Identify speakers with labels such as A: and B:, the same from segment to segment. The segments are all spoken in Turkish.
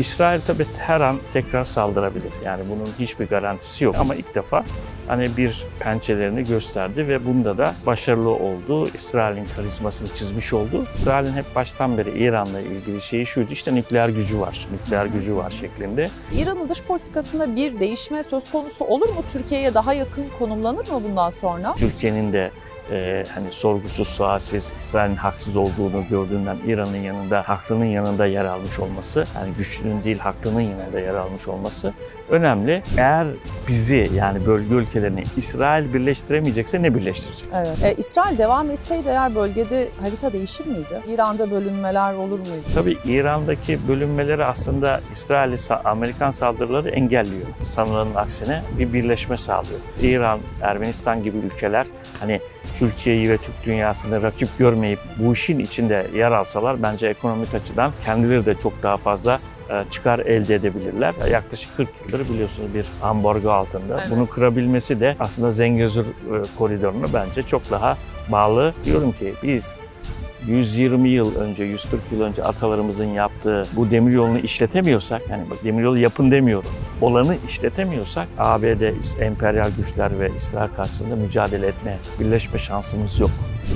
A: İsrail tabii her an tekrar saldırabilir. Yani bunun hiçbir garantisi yok. Ama ilk defa hani bir pençelerini gösterdi ve bunda da başarılı oldu. İsrail'in karizmasını çizmiş oldu. İsrail'in hep baştan beri İran'la ilgili şeyi şuydu işte nükleer gücü var, nükleer gücü var şeklinde.
B: İran'ın dış politikasında bir değişme söz konusu olur mu? Türkiye'ye daha yakın konumlanır mı bundan sonra?
A: Türkiye'nin de e, hani sorgusuz sualsiz İsrail'in haksız olduğunu gördüğünden İran'ın yanında haklının yanında yer almış olması yani güçlünün değil haklının yanında yer almış olması önemli. Eğer bizi yani bölge ülkelerini İsrail birleştiremeyecekse ne birleştirecek?
B: Evet. E, İsrail devam etseydi eğer bölgede harita değişir miydi? İran'da bölünmeler olur muydu?
A: Tabii İran'daki bölünmeleri aslında İsrail Amerikan saldırıları engelliyor. Sanılanın aksine bir birleşme sağlıyor. İran, Ermenistan gibi ülkeler hani Türkiye'yi ve Türk dünyasında rakip görmeyip bu işin içinde yer alsalar bence ekonomik açıdan kendileri de çok daha fazla çıkar elde edebilirler. Yaklaşık 40 yıldır biliyorsunuz bir ambargo altında.
B: Evet.
A: Bunu kırabilmesi de aslında Zengezur e, koridorunu bence çok daha bağlı. Diyorum ki biz 120 yıl önce, 140 yıl önce atalarımızın yaptığı bu demiryolunu işletemiyorsak, yani bak demiryolu yapın demiyorum, olanı işletemiyorsak ABD, emperyal güçler ve İsrail karşısında mücadele etme, birleşme şansımız yok.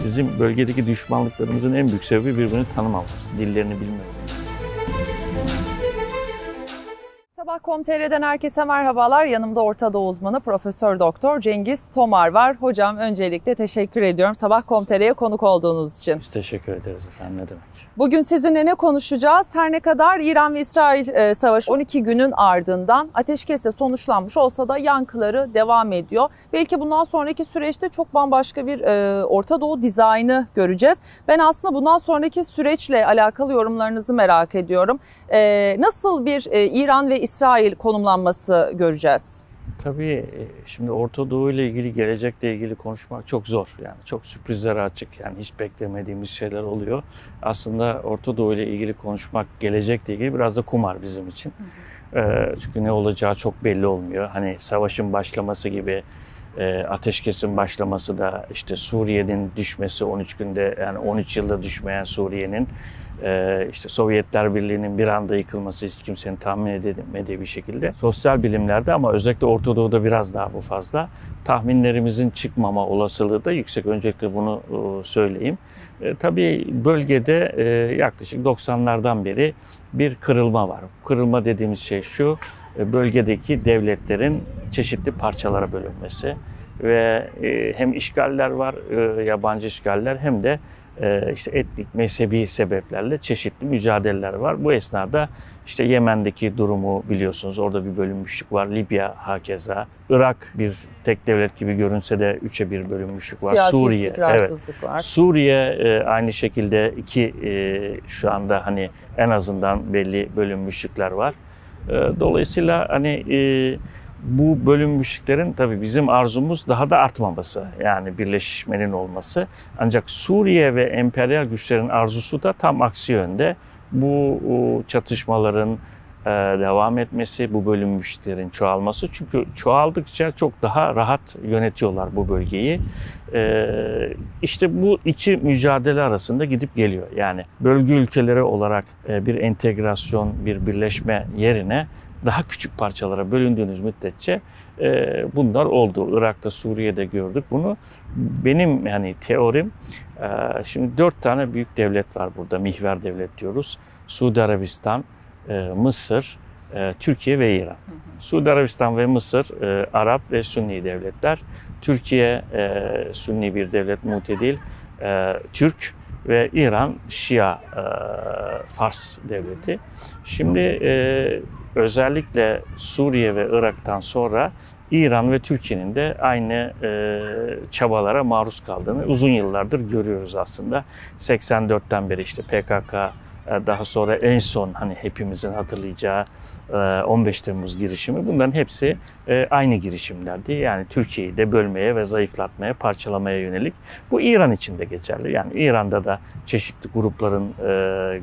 A: Bizim bölgedeki düşmanlıklarımızın en büyük sebebi birbirini tanımamamız, dillerini bilmememiz.
B: Sabah.com.tr'den herkese merhabalar. Yanımda Orta Doğu uzmanı Profesör Doktor Cengiz Tomar var. Hocam öncelikle teşekkür ediyorum Sabah.com.tr'ye konuk olduğunuz için.
A: Biz teşekkür ederiz efendim ne demek.
B: Bugün sizinle ne konuşacağız? Her ne kadar İran ve İsrail e, savaşı 12 günün ardından ateşkesle sonuçlanmış olsa da yankıları devam ediyor. Belki bundan sonraki süreçte çok bambaşka bir e, Orta Doğu dizaynı göreceğiz. Ben aslında bundan sonraki süreçle alakalı yorumlarınızı merak ediyorum. E, nasıl bir İran ve İsrail konumlanması göreceğiz?
A: Tabii e, şimdi Orta Doğu ile ilgili, gelecekle ilgili konuşmak çok zor. Yani çok sürprizlere açık. Yani hiç beklemediğimiz şeyler oluyor. Aslında Orta Doğu ile ilgili konuşmak, gelecekle ilgili biraz da kumar bizim için. Ee, çünkü ne olacağı çok belli olmuyor. Hani savaşın başlaması gibi, e, ateşkesin başlaması da işte Suriye'nin düşmesi 13 günde yani 13 yılda düşmeyen Suriye'nin e, işte Sovyetler Birliği'nin bir anda yıkılması hiç kimsenin tahmin edemediği bir şekilde. Sosyal bilimlerde ama özellikle Orta Doğu'da biraz daha bu fazla. Tahminlerimizin çıkmama olasılığı da yüksek. Öncelikle bunu e, söyleyeyim. E, tabii bölgede e, yaklaşık 90'lardan beri bir kırılma var. Kırılma dediğimiz şey şu, bölgedeki devletlerin çeşitli parçalara bölünmesi ve hem işgaller var, yabancı işgaller hem de işte etnik, mezhebi sebeplerle çeşitli mücadeleler var. Bu esnada işte Yemen'deki durumu biliyorsunuz. Orada bir bölünmüşlük var. Libya hakeza. Irak bir tek devlet gibi görünse de üçe bir bölünmüşlük var.
B: Siyasi
A: Suriye, evet.
B: var.
A: Suriye e, aynı şekilde iki e, şu anda hani en azından belli bölünmüşlükler var. E, dolayısıyla hani bu bölünmüşlüklerin tabii bizim arzumuz daha da artmaması. Yani birleşmenin olması. Ancak Suriye ve emperyal güçlerin arzusu da tam aksi yönde. Bu çatışmaların e, devam etmesi, bu bölünmüşlerin çoğalması. Çünkü çoğaldıkça çok daha rahat yönetiyorlar bu bölgeyi. E, işte bu iki mücadele arasında gidip geliyor. Yani bölge ülkeleri olarak e, bir entegrasyon, bir birleşme yerine daha küçük parçalara bölündüğünüz müddetçe e, bunlar oldu. Irak'ta, Suriye'de gördük bunu. Benim yani teorim, e, şimdi dört tane büyük devlet var burada, mihver devlet diyoruz. Suudi Arabistan, e, Mısır, e, Türkiye ve İran. Hı hı. Suudi Arabistan ve Mısır e, Arap ve Sünni devletler. Türkiye e, Sünni bir devlet, mutedil, e, Türk ve İran Şia e, Fars devleti. Şimdi e, özellikle Suriye ve Irak'tan sonra İran ve Türkiye'nin de aynı e, çabalara maruz kaldığını uzun yıllardır görüyoruz aslında. 84'ten beri işte PKK daha sonra en son hani hepimizin hatırlayacağı 15 Temmuz girişimi bunların hepsi aynı girişimlerdi. Yani Türkiye'yi de bölmeye ve zayıflatmaya, parçalamaya yönelik. Bu İran için de geçerli. Yani İran'da da çeşitli grupların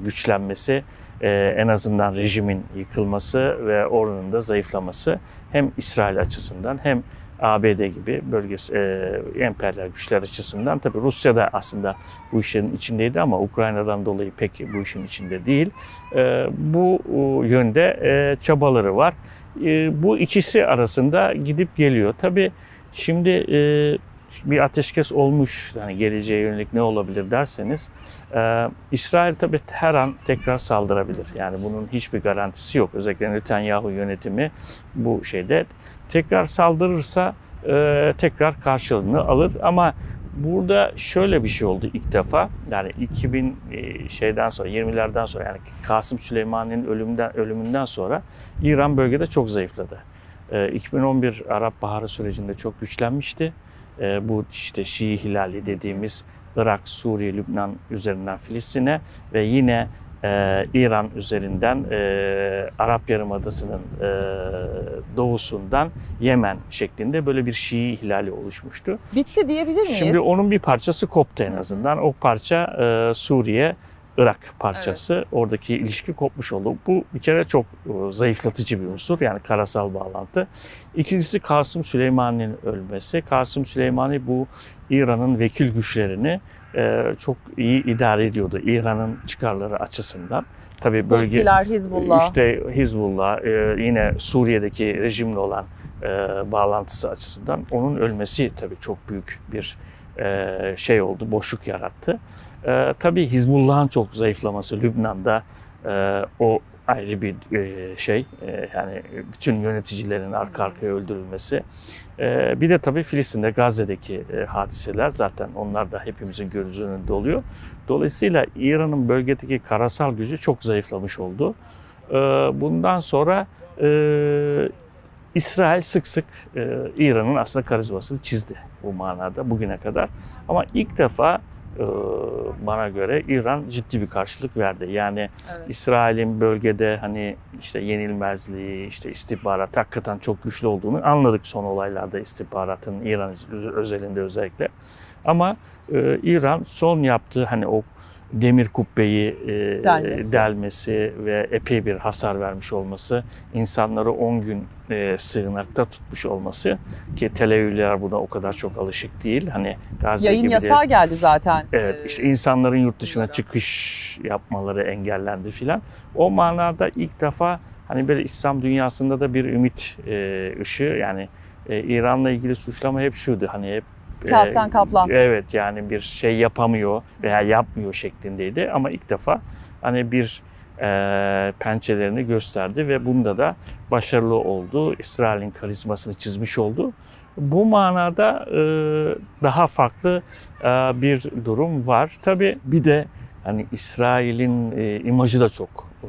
A: güçlenmesi, en azından rejimin yıkılması ve oranın da zayıflaması hem İsrail açısından hem ABD gibi bölgesi e, emperyal güçler açısından tabii Rusya da aslında bu işin içindeydi ama Ukrayna'dan dolayı pek bu işin içinde değil. E, bu e, yönde e, çabaları var. E, bu ikisi arasında gidip geliyor. Tabii şimdi e, bir ateşkes olmuş yani geleceğe yönelik ne olabilir derseniz e, İsrail tabii her an tekrar saldırabilir. Yani bunun hiçbir garantisi yok. Özellikle Netanyahu yönetimi bu şeyde tekrar saldırırsa e, tekrar karşılığını alır ama burada şöyle bir şey oldu ilk defa. Yani 2000 e, şeyden sonra 20'lerden sonra yani Kasım Süleyman'ın ölümünden ölümünden sonra İran bölgede çok zayıfladı. E, 2011 Arap Baharı sürecinde çok güçlenmişti. E, bu işte Şii Hilali dediğimiz Irak, Suriye, Lübnan üzerinden Filistin'e ve yine e, İran üzerinden e, Arap Yarımadası'nın e, doğusundan Yemen şeklinde böyle bir Şii hilali oluşmuştu.
B: Bitti diyebilir miyiz?
A: Şimdi onun bir parçası koptu en azından. O parça e, Suriye, Irak parçası. Oradaki ilişki kopmuş oldu. Bu bir kere çok e, zayıflatıcı bir unsur. Yani karasal bağlantı. İkincisi Kasım Süleyman'ın ölmesi. Kasım Süleyman'ı bu İran'ın vekil güçlerini e, çok iyi idare ediyordu. İran'ın çıkarları açısından. Tabii bölge
B: Husiler, Hizbullah.
A: işte Hizbullah e, yine Suriye'deki rejimle olan bağlantısı açısından onun ölmesi tabii çok büyük bir şey oldu, boşluk yarattı. E, tabii Hizbullah'ın çok zayıflaması Lübnan'da e, o ayrı bir e, şey. E, yani bütün yöneticilerin arka arkaya öldürülmesi. E, bir de tabii Filistin'de, Gazze'deki e, hadiseler zaten onlar da hepimizin göz önünde. Dolayısıyla İran'ın bölgedeki karasal gücü çok zayıflamış oldu. E, bundan sonra e, İsrail sık sık e, İran'ın aslında karizmasını çizdi bu manada bugüne kadar. Ama ilk defa bana göre İran ciddi bir karşılık verdi. Yani
B: Evet.
A: İsrail'in bölgede hani işte yenilmezliği, işte istihbarat hakikaten çok güçlü olduğunu anladık son olaylarda istihbaratın İran özelinde özellikle. Ama e, İran son yaptığı hani o demir kubbeyi e,
B: Delmesi.
A: delmesi ve epey bir hasar vermiş olması, insanları 10 gün e, sığınakta tutmuş olması ki Tel Avivliler buna o kadar çok alışık değil. Hani Gazze
B: Yayın
A: gibi de-
B: yasağı geldi zaten.
A: Evet,
B: Ee,
A: işte insanların yurt dışına çıkış yapmaları engellendi filan. O manada ilk defa hani böyle İslam dünyasında da bir ümit e, ışığı yani e, İran'la ilgili suçlama hep şuydu hani hep
B: Kağıttan kaplan.
A: Evet yani bir şey yapamıyor veya yapmıyor şeklindeydi ama ilk defa hani bir e, pençelerini gösterdi ve bunda da başarılı oldu. İsrail'in karizmasını çizmiş oldu. Bu manada e, daha farklı e, bir durum var. Tabii bir de hani İsrail'in e, imajı da çok e,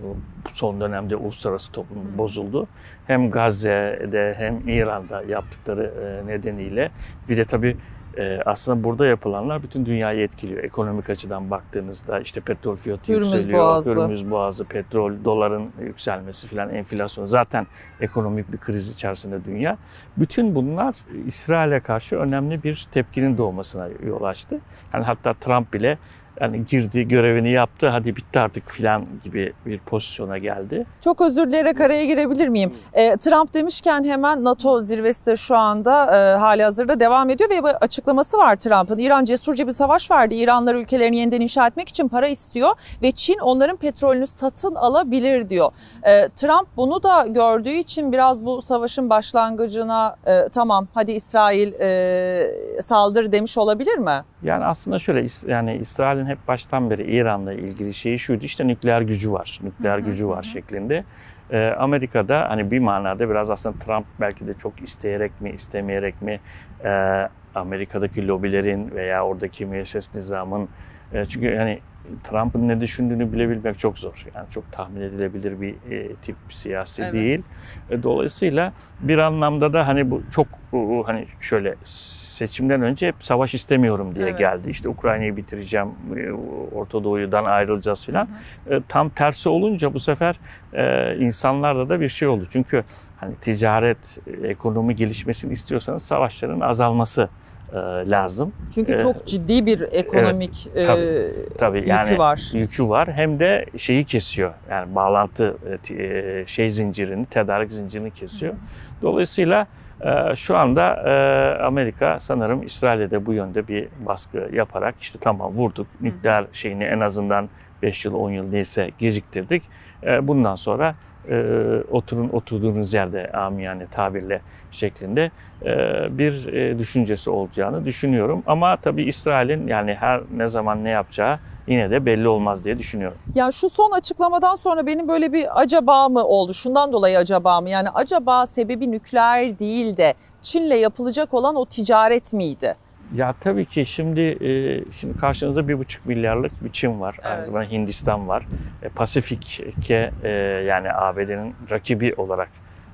A: son dönemde uluslararası toplumda bozuldu. Hem Gazze'de hem İran'da yaptıkları e, nedeniyle bir de tabii e, aslında burada yapılanlar bütün dünyayı etkiliyor. Ekonomik açıdan baktığınızda işte petrol fiyatı
B: Hürmüz
A: yükseliyor.
B: Boğazı.
A: Hürmüz Boğazı, petrol, doların yükselmesi filan, enflasyon. Zaten ekonomik bir kriz içerisinde dünya. Bütün bunlar İsrail'e karşı önemli bir tepkinin doğmasına yol açtı. Yani hatta Trump bile yani girdi, görevini yaptı, hadi bitti artık filan gibi bir pozisyona geldi.
B: Çok özür dileyerek araya girebilir miyim? Ee, Trump demişken hemen NATO zirvesi de şu anda e, hali hazırda devam ediyor ve bir açıklaması var Trump'ın. İran cesurca bir savaş verdi. İranlar ülkelerini yeniden inşa etmek için para istiyor ve Çin onların petrolünü satın alabilir diyor. Ee, Trump bunu da gördüğü için biraz bu savaşın başlangıcına e, tamam hadi İsrail e, saldır demiş olabilir mi?
A: Yani aslında şöyle yani İsrail'in hep baştan beri İran'la ilgili şeyi şuydu işte nükleer gücü var, nükleer gücü var şeklinde. Ee, Amerika'da hani bir manada biraz aslında Trump belki de çok isteyerek mi istemeyerek mi e, Amerika'daki lobilerin veya oradaki müesses nizamın e, çünkü yani Trump'ın ne düşündüğünü bilebilmek çok zor. Yani çok tahmin edilebilir bir e, tip siyasi
B: Evet.
A: değil. E, Dolayısıyla bir anlamda da hani bu çok e, hani şöyle seçimden önce hep savaş istemiyorum diye
B: Evet.
A: geldi. İşte Ukrayna'yı bitireceğim, e, Orta Doğu'dan ayrılacağız filan. E, Tam tersi olunca bu sefer e, insanlarda da bir şey oldu. Çünkü hani ticaret, e, ekonomi gelişmesini istiyorsanız savaşların azalması e, lazım.
B: Çünkü
A: Ee,
B: çok ciddi bir ekonomik e,
A: tabii, Tabii
B: yükü
A: yani
B: var.
A: yükü var hem de şeyi kesiyor. Yani bağlantı e, e, şey zincirini, tedarik zincirini kesiyor. Dolayısıyla Şu anda e, Amerika sanırım İsrail'e de bu yönde bir baskı yaparak işte tamam vurduk nükleer şeyini en azından 5 yıl 10 yıl neyse geciktirdik. Bundan sonra e, oturun oturduğunuz yerde amiyane tabirle şeklinde e, bir e, düşüncesi olacağını düşünüyorum. Ama tabii İsrail'in yani her ne zaman ne yapacağı yine de belli olmaz diye düşünüyorum.
B: Yani şu son açıklamadan sonra benim böyle bir acaba mı oldu? Şundan dolayı acaba mı? Yani acaba sebebi nükleer değil de Çin'le yapılacak olan o ticaret miydi?
A: Ya tabii ki şimdi e, şimdi karşınızda bir buçuk milyarlık bir Çin var. Aynı
B: Evet.
A: zamanda Hindistan var. E, Pasifik'e e, yani ABD'nin rakibi olarak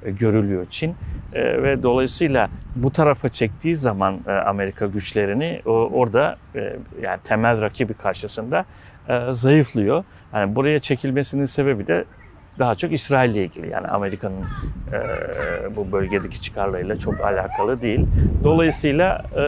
A: e, görülüyor Çin. E, ve dolayısıyla bu tarafa çektiği zaman e, Amerika güçlerini o, orada e, yani temel rakibi karşısında e, zayıflıyor. Yani buraya çekilmesinin sebebi de daha çok İsrail ile ilgili. Yani Amerika'nın e, bu bölgedeki çıkarlarıyla çok alakalı değil. Dolayısıyla e,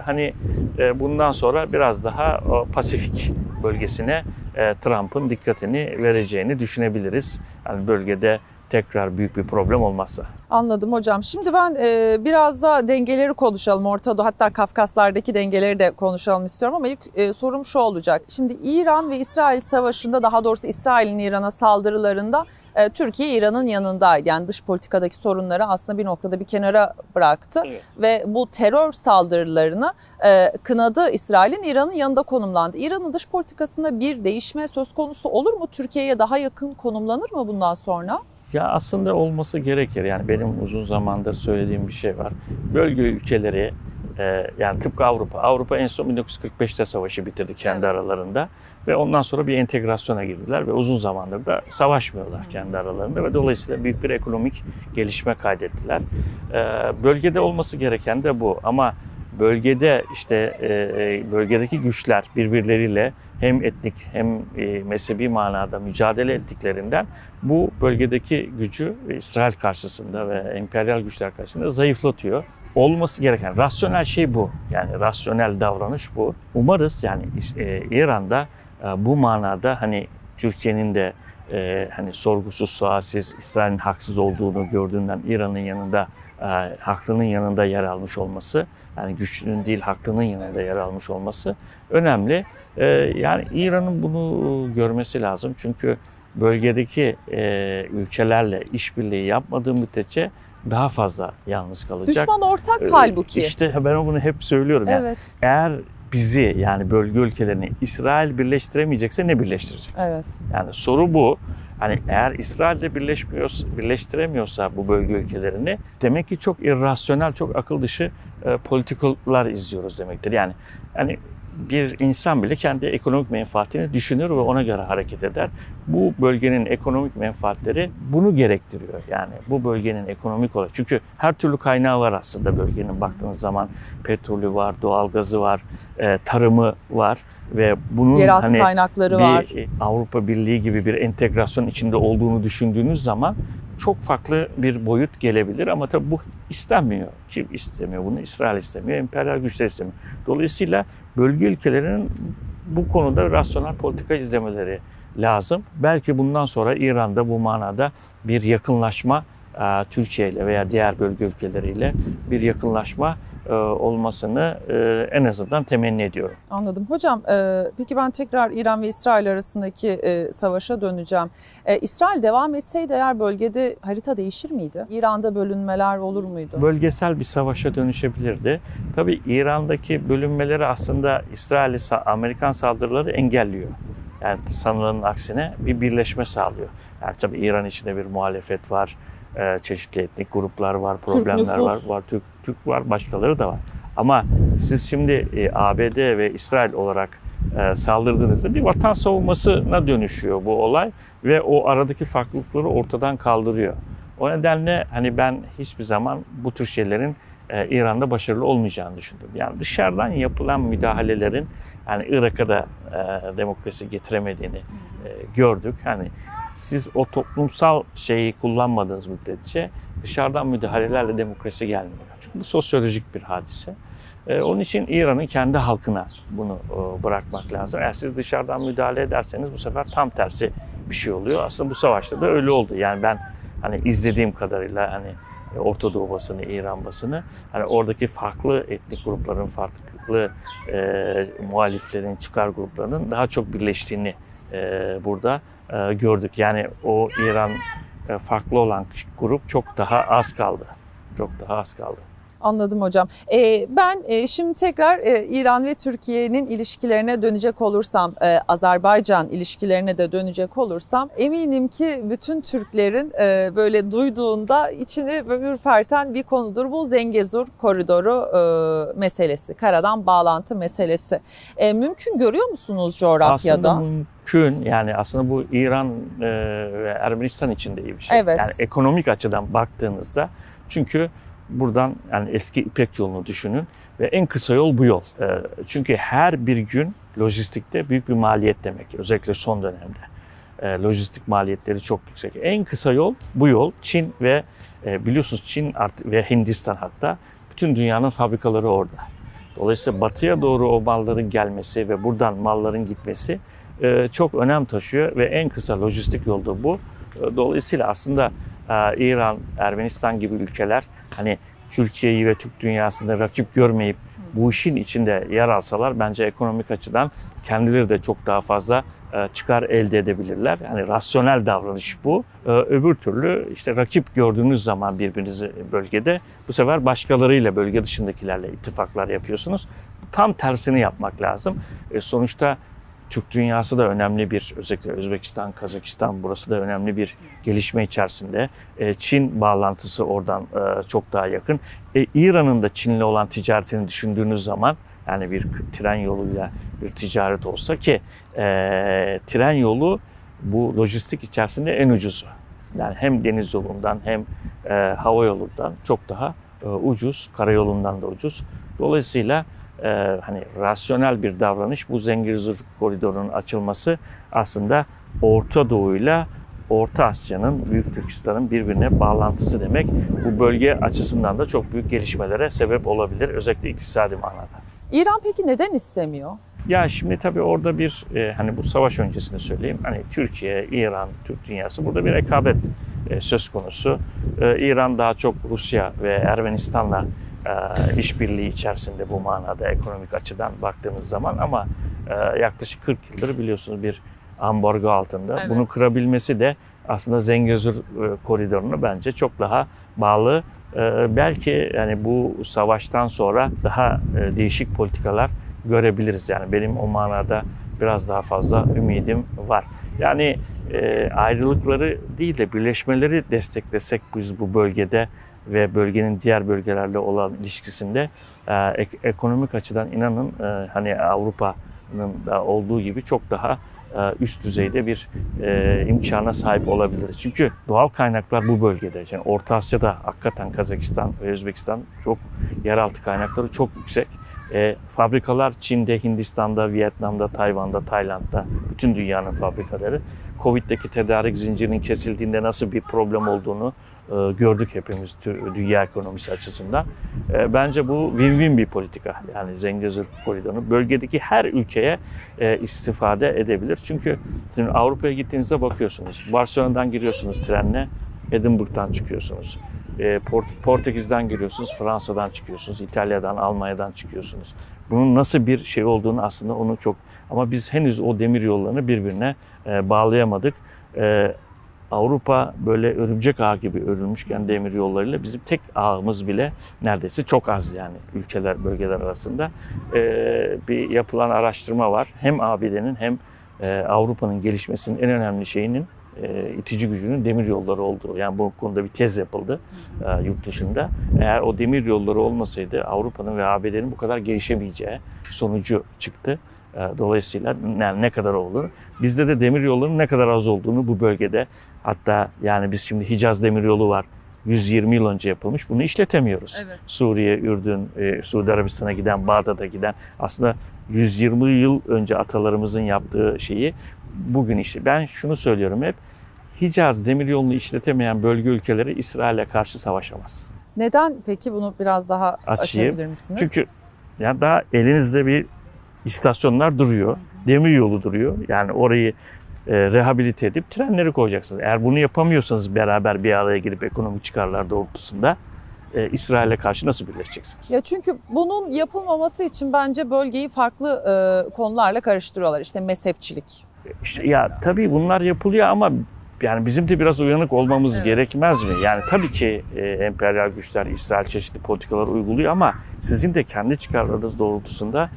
A: hani e, bundan sonra biraz daha o Pasifik bölgesine e, Trump'ın dikkatini vereceğini düşünebiliriz. Yani bölgede tekrar büyük bir problem olmazsa.
B: Anladım hocam. Şimdi ben e, biraz da dengeleri konuşalım. Orta Doğu hatta Kafkaslardaki dengeleri de konuşalım istiyorum ama ilk e, sorum şu olacak. Şimdi İran ve İsrail savaşında daha doğrusu İsrail'in İran'a saldırılarında e, Türkiye İran'ın yanındaydı. Yani dış politikadaki sorunları aslında bir noktada bir kenara bıraktı
A: Evet.
B: ve bu terör saldırılarını e, kınadı. İsrail'in İran'ın yanında konumlandı. İran'ın dış politikasında bir değişme söz konusu olur mu? Türkiye'ye daha yakın konumlanır mı bundan sonra?
A: Ya aslında olması gerekir. Yani benim uzun zamandır söylediğim bir şey var. Bölge ülkeleri e, yani tıpkı Avrupa. Avrupa en son 1945'te savaşı bitirdi kendi aralarında ve ondan sonra bir entegrasyona girdiler ve uzun zamandır da savaşmıyorlar kendi aralarında ve dolayısıyla büyük bir ekonomik gelişme kaydettiler. E, bölgede olması gereken de bu ama bölgede işte e, bölgedeki güçler birbirleriyle hem etnik hem e, mezhebi manada mücadele ettiklerinden bu bölgedeki gücü İsrail karşısında ve emperyal güçler karşısında zayıflatıyor. Olması gereken rasyonel şey bu. Yani rasyonel davranış bu. Umarız yani e, İran'da e, bu manada hani Türkiye'nin de hani sorgusuz sualsiz İsrail'in haksız olduğunu gördüğünden İran'ın yanında e, haklının yanında yer almış olması yani güçlünün değil haklının yanında yer almış olması önemli. E, yani İran'ın bunu görmesi lazım çünkü bölgedeki e, ülkelerle işbirliği yapmadığı müddetçe daha fazla yalnız kalacak.
B: Düşman ortak
A: Ee,
B: halbuki.
A: İşte ben bunu hep söylüyorum. Yani
B: evet,
A: eğer bizi yani bölge ülkelerini İsrail birleştiremeyecekse ne birleştirecek?
B: evet.
A: Yani soru bu. Hani eğer İsrail'de birleşmiyorsa, birleştiremiyorsa bu bölge ülkelerini demek ki çok irrasyonel, çok akıl dışı e, politikalar izliyoruz demektir. Yani hani bir insan bile kendi ekonomik menfaatini düşünür ve ona göre hareket eder. Bu bölgenin ekonomik menfaatleri bunu gerektiriyor. Yani bu bölgenin ekonomik olarak. Çünkü her türlü kaynağı var aslında bölgenin baktığınız zaman. Petrolü var, doğalgazı var, e, tarımı var ve bunun
B: Yeraltı
A: hani
B: kaynakları
A: bir
B: var.
A: Avrupa Birliği gibi bir entegrasyon içinde olduğunu düşündüğünüz zaman çok farklı bir boyut gelebilir ama tabii bu istenmiyor. Kim istemiyor bunu? İsrail istemiyor, emperyal güçler istemiyor. Dolayısıyla bölge ülkelerinin bu konuda rasyonel politika izlemeleri lazım. Belki bundan sonra İran'da bu manada bir yakınlaşma Türkiye ile veya diğer bölge ülkeleriyle bir yakınlaşma olmasını e, en azından temenni ediyorum.
B: Anladım. Hocam e, peki ben tekrar İran ve İsrail arasındaki e, savaşa döneceğim. E, İsrail devam etseydi eğer bölgede harita değişir miydi? İran'da bölünmeler olur muydu?
A: bölgesel bir savaşa dönüşebilirdi. Tabii İran'daki bölünmeleri aslında İsrail Amerikan saldırıları engelliyor. Yani sanılanın aksine bir birleşme sağlıyor. Yani tabii İran içinde bir muhalefet var, e, çeşitli etnik gruplar var, problemler var,
B: nüfus.
A: var Türk, Türk var, başkaları da var. Ama siz şimdi e, ABD ve İsrail olarak e, saldırdığınızda bir vatan savunmasına dönüşüyor bu olay ve o aradaki farklılıkları ortadan kaldırıyor. O nedenle hani ben hiçbir zaman bu tür şeylerin e, İran'da başarılı olmayacağını düşündüm. Yani dışarıdan yapılan müdahalelerin yani Irak'a da e, demokrasi getiremediğini e, gördük. Hani siz o toplumsal şeyi kullanmadığınız müddetçe dışarıdan müdahalelerle demokrasi gelmiyor. Bu sosyolojik bir hadise. E, onun için İran'ın kendi halkına bunu e, bırakmak lazım. Eğer siz dışarıdan müdahale ederseniz bu sefer tam tersi bir şey oluyor. Aslında bu savaşta da öyle oldu. Yani ben hani izlediğim kadarıyla hani e, Orta Doğu basını, İran basını. Hani oradaki farklı etnik grupların, farklı e, muhaliflerin, çıkar gruplarının daha çok birleştiğini e, burada e, gördük. Yani o İran e, farklı olan grup çok daha az kaldı. Çok daha az kaldı.
B: Anladım hocam. Ee, ben e, şimdi tekrar e, İran ve Türkiye'nin ilişkilerine dönecek olursam, e, Azerbaycan ilişkilerine de dönecek olursam eminim ki bütün Türklerin e, böyle duyduğunda içini ürperten bir konudur bu Zengezur koridoru e, meselesi, karadan bağlantı meselesi. E, mümkün görüyor musunuz coğrafyada?
A: Aslında mümkün. Yani aslında bu İran e, ve Ermenistan için de iyi bir şey.
B: Evet.
A: Yani ekonomik açıdan baktığınızda çünkü buradan yani eski İpek yolunu düşünün ve en kısa yol bu yol. E, çünkü her bir gün lojistikte büyük bir maliyet demek. Özellikle son dönemde. E, lojistik maliyetleri çok yüksek. En kısa yol bu yol. Çin ve e, biliyorsunuz Çin ve Hindistan hatta bütün dünyanın fabrikaları orada. Dolayısıyla batıya doğru o malların gelmesi ve buradan malların gitmesi e, çok önem taşıyor ve en kısa lojistik yolda bu. E, Dolayısıyla aslında İran, Ermenistan gibi ülkeler hani Türkiye'yi ve Türk dünyasında rakip görmeyip bu işin içinde yer alsalar bence ekonomik açıdan kendileri de çok daha fazla e, çıkar elde edebilirler. Yani rasyonel davranış bu. E, Öbür türlü işte rakip gördüğünüz zaman birbirinizi bölgede bu sefer başkalarıyla bölge dışındakilerle ittifaklar yapıyorsunuz. Tam tersini yapmak lazım. E, Sonuçta Türk dünyası da önemli bir özellikle Özbekistan, Kazakistan burası da önemli bir gelişme içerisinde. E, Çin bağlantısı oradan e, çok daha yakın. E, İran'ın da Çin'le olan ticaretini düşündüğünüz zaman yani bir tren yoluyla bir ticaret olsa ki tren yolu bu lojistik içerisinde en ucuzu. Yani hem deniz yolundan hem hava yolundan çok daha ucuz, karayolundan da ucuz. Dolayısıyla e, hani rasyonel bir davranış bu Zengezur koridorunun açılması aslında Orta Doğu'yla Orta Asya'nın, Büyük Türkistan'ın birbirine bağlantısı demek. Bu bölge açısından da çok büyük gelişmelere sebep olabilir. Özellikle iktisadi manada.
B: İran peki neden istemiyor?
A: Ya şimdi tabii orada bir e, hani bu savaş öncesinde söyleyeyim. Hani Türkiye, İran, Türk dünyası burada bir rekabet e, söz konusu. E, İran daha çok Rusya ve Ermenistan'la işbirliği içerisinde bu manada ekonomik açıdan baktığımız zaman ama e, yaklaşık 40 yıldır biliyorsunuz bir ambargo altında.
B: Evet.
A: Bunu kırabilmesi de aslında Zengezur e, koridorunu bence çok daha bağlı. E, belki yani bu savaştan sonra daha e, değişik politikalar görebiliriz. Yani benim o manada biraz daha fazla ümidim var. Yani e, ayrılıkları değil de birleşmeleri desteklesek biz bu bölgede ve bölgenin diğer bölgelerle olan ilişkisinde e, ek- ekonomik açıdan inanın e, hani Avrupa'nın da olduğu gibi çok daha e, üst düzeyde bir e, imkana sahip olabiliriz. Çünkü doğal kaynaklar bu bölgede. Yani Orta Asya'da hakikaten Kazakistan ve Özbekistan çok yeraltı kaynakları çok yüksek. E, fabrikalar Çin'de, Hindistan'da, Vietnam'da, Tayvan'da, Tayland'da bütün dünyanın fabrikaları. Covid'deki tedarik zincirinin kesildiğinde nasıl bir problem olduğunu gördük hepimiz dünya ekonomisi açısından. E, bence bu win-win bir politika. Yani Zengezur koridoru bölgedeki her ülkeye e, istifade edebilir. Çünkü şimdi Avrupa'ya gittiğinizde bakıyorsunuz. Barcelona'dan giriyorsunuz trenle, Edinburgh'dan çıkıyorsunuz. E, Port- Portekiz'den giriyorsunuz, Fransa'dan çıkıyorsunuz, İtalya'dan, Almanya'dan çıkıyorsunuz. Bunun nasıl bir şey olduğunu aslında onu çok ama biz henüz o demir yollarını birbirine e, bağlayamadık. E, Avrupa böyle örümcek ağ gibi örülmüşken demir yollarıyla bizim tek ağımız bile neredeyse çok az yani ülkeler, bölgeler arasında. Ee, bir yapılan araştırma var. Hem ABD'nin hem e, Avrupa'nın gelişmesinin en önemli şeyinin e, itici gücünün demir yolları olduğu. Yani bu konuda bir tez yapıldı e, yurt dışında. Eğer o demir yolları olmasaydı Avrupa'nın ve ABD'nin bu kadar gelişemeyeceği sonucu çıktı. E, Dolayısıyla yani ne kadar olur? Bizde de demir yollarının ne kadar az olduğunu bu bölgede hatta yani biz şimdi Hicaz demir yolu var. 120 yıl önce yapılmış. Bunu işletemiyoruz.
B: Evet.
A: Suriye, Ürdün, e, Suudi Arabistan'a giden, Bağdat'a giden aslında 120 yıl önce atalarımızın yaptığı şeyi bugün işte. Ben şunu söylüyorum hep. Hicaz demiryolunu işletemeyen bölge ülkeleri İsrail'e karşı savaşamaz.
B: Neden peki bunu biraz daha
A: Açayım.
B: açabilir misiniz?
A: Çünkü yani daha elinizde bir istasyonlar duruyor. Demir yolu duruyor. Yani orayı e, rehabilite edip trenleri koyacaksınız. Eğer bunu yapamıyorsanız beraber bir araya girip ekonomik çıkarlar doğrultusunda e, İsrail'e karşı nasıl birleşeceksiniz?
B: Ya çünkü bunun yapılmaması için bence bölgeyi farklı e, konularla karıştırıyorlar. İşte mezhepçilik.
A: İşte ya tabii bunlar yapılıyor ama yani bizim de biraz uyanık olmamız
B: Evet.
A: gerekmez mi? Yani tabii ki e, emperyal güçler İsrail çeşitli politikalar uyguluyor ama sizin de kendi çıkarlarınız doğrultusunda e,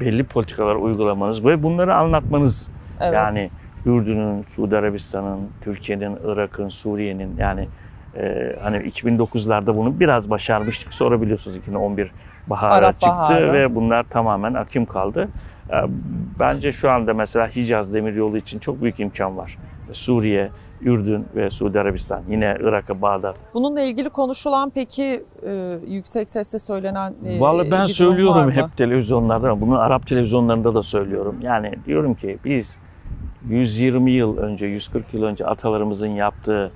A: belli politikalar uygulamanız ve bunları anlatmanız
B: Evet.
A: yani Ürdün'ün, Suudi Arabistan'ın, Türkiye'nin, Irak'ın, Suriye'nin yani e, hani 2009'larda bunu biraz başarmıştık. Sonra biliyorsunuz 2011 bahara
B: Arap
A: çıktı
B: baharı.
A: ve bunlar tamamen akim kaldı. E, Bence şu anda mesela Hicaz Demiryolu için çok büyük imkan var. Suriye, Ürdün ve Suudi Arabistan. Yine Irak'a, Bağdat.
B: Bununla ilgili konuşulan peki e, yüksek sesle söylenen e,
A: Vallahi ben söylüyorum hep televizyonlarda bunu Arap televizyonlarında da söylüyorum. Yani diyorum ki biz 120 yıl önce, 140 yıl önce atalarımızın yaptığı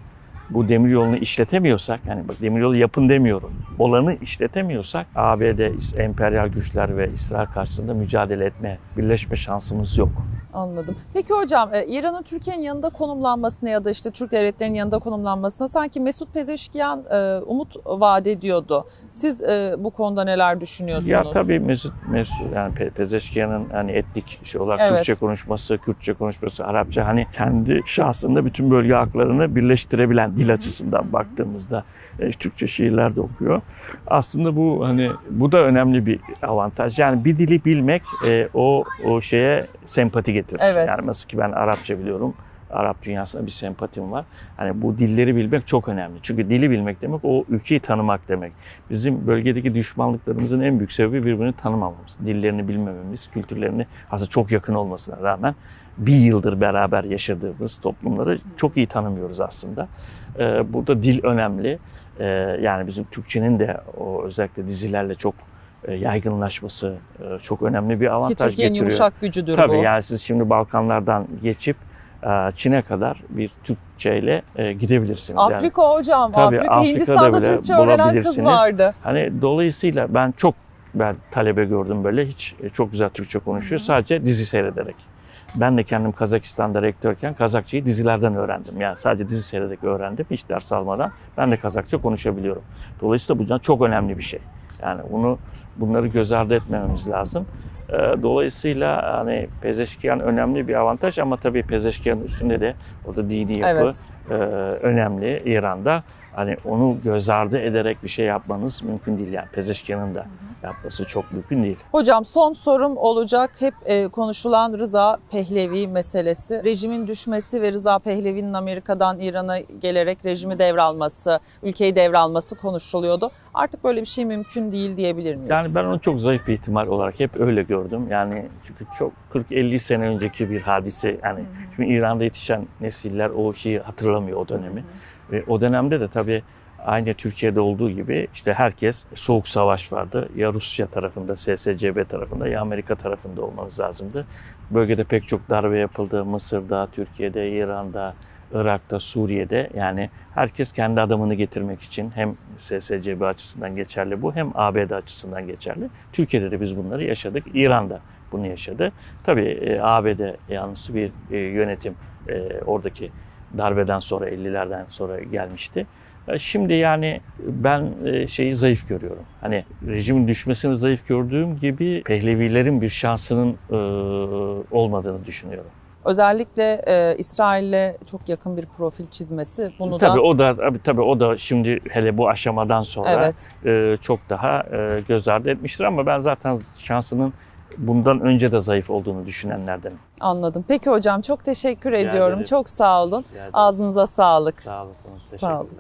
A: bu demiryolunu işletemiyorsak, yani bak demiryolu yapın demiyorum, olanı işletemiyorsak ABD, emperyal güçler ve İsrail karşısında mücadele etme, birleşme şansımız yok.
B: Anladım. Peki hocam e, İran'ın Türkiye'nin yanında konumlanmasına ya da işte Türk devletlerinin yanında konumlanmasına sanki Mesut Pezeşkiyan e, umut vaat ediyordu. Siz e, bu konuda neler düşünüyorsunuz?
A: Ya tabii Mesut, Mesut yani Pe- Pezeşkiyan'ın hani etnik şey olarak
B: Evet.
A: Türkçe konuşması, Kürtçe konuşması, Arapça hani kendi şahsında bütün bölge haklarını birleştirebilen dil açısından baktığımızda e, Türkçe şiirler de okuyor. Aslında bu hani bu da önemli bir avantaj. Yani bir dili bilmek e, o o şeye sempati getirir.
B: Evet.
A: Yani nasıl ki ben Arapça biliyorum. Arap dünyasına bir sempatim var. Hani bu dilleri bilmek çok önemli. Çünkü dili bilmek demek o ülkeyi tanımak demek. Bizim bölgedeki düşmanlıklarımızın en büyük sebebi birbirini tanımamamız. Dillerini bilmememiz, kültürlerini aslında çok yakın olmasına rağmen bir yıldır beraber yaşadığımız toplumları çok iyi tanımıyoruz aslında. Ee, burada dil önemli. Ee, yani bizim Türkçenin de o özellikle dizilerle çok yaygınlaşması e, çok önemli bir
B: Ki
A: avantaj
B: Türkiye'nin
A: getiriyor.
B: yumuşak gücüdür
A: Tabii
B: bu.
A: yani siz şimdi Balkanlardan geçip e, Çin'e kadar bir Türkçeyle e, gidebilirsiniz. Yani
B: Afrika hocam,
A: Tabii,
B: Afrika,
A: Afrika'da
B: Hindistan'da
A: bile
B: Türkçe öğrenen kız vardı.
A: Hani dolayısıyla ben çok ben talebe gördüm böyle hiç e, çok güzel Türkçe konuşuyor sadece dizi seyrederek. Ben de kendim Kazakistan'da rektörken Kazakçayı dizilerden öğrendim. Yani sadece dizi seyrederek öğrendim hiç ders almadan. Ben de Kazakça konuşabiliyorum. Dolayısıyla bu çok önemli bir şey. Yani bunu bunları göz ardı etmememiz lazım. Ee, Dolayısıyla hani Pezeşkiyan önemli bir avantaj ama tabii Pezeşkiyan'ın üstünde de orada dini yapı
B: Evet.
A: e, önemli İran'da. Hani onu göz ardı ederek bir şey yapmanız mümkün değil yani. Pezeşkiyan'ın da yapması çok mümkün değil.
B: Hocam son sorum olacak. Hep e, konuşulan Rıza Pehlevi meselesi. Rejimin düşmesi ve Rıza Pehlevi'nin Amerika'dan İran'a gelerek rejimi devralması, ülkeyi devralması konuşuluyordu. Artık böyle bir şey mümkün değil diyebilir miyiz?
A: Yani ben onu çok zayıf bir ihtimal olarak hep öyle gördüm. Yani çünkü çok 40-50 sene önceki bir hadise. Yani çünkü İran'da yetişen nesiller o şeyi hatırlamıyor o dönemi. Ve o dönemde de tabii aynı Türkiye'de olduğu gibi işte herkes soğuk savaş vardı. Ya Rusya tarafında, SSCB tarafında ya Amerika tarafında olmanız lazımdı. Bölgede pek çok darbe yapıldı. Mısır'da, Türkiye'de, İran'da, Irak'ta, Suriye'de yani herkes kendi adamını getirmek için hem SSCB açısından geçerli bu hem ABD açısından geçerli. Türkiye'de de biz bunları yaşadık. İran'da bunu yaşadı. Tabii e, ABD yanlısı bir e, yönetim e, oradaki darbeden sonra 50'lerden sonra gelmişti. E, Şimdi yani ben e, şeyi zayıf görüyorum. Hani rejimin düşmesini zayıf gördüğüm gibi Pehlevilerin bir şansının e, olmadığını düşünüyorum.
B: Özellikle e, İsrail'le çok yakın bir profil çizmesi bunu
A: tabii
B: da
A: o da tabii, tabii o da şimdi hele bu aşamadan sonra
B: evet
A: e, çok daha e, göz ardı etmiştir ama ben zaten şansının bundan önce de zayıf olduğunu düşünenlerden.
B: Anladım. Peki hocam çok teşekkür
A: Rica
B: ediyorum.
A: Ederim.
B: Çok sağ olun. Ağzınıza sağlık.
A: Sağ olasınız. Teşekkürler.
B: Sağ olun.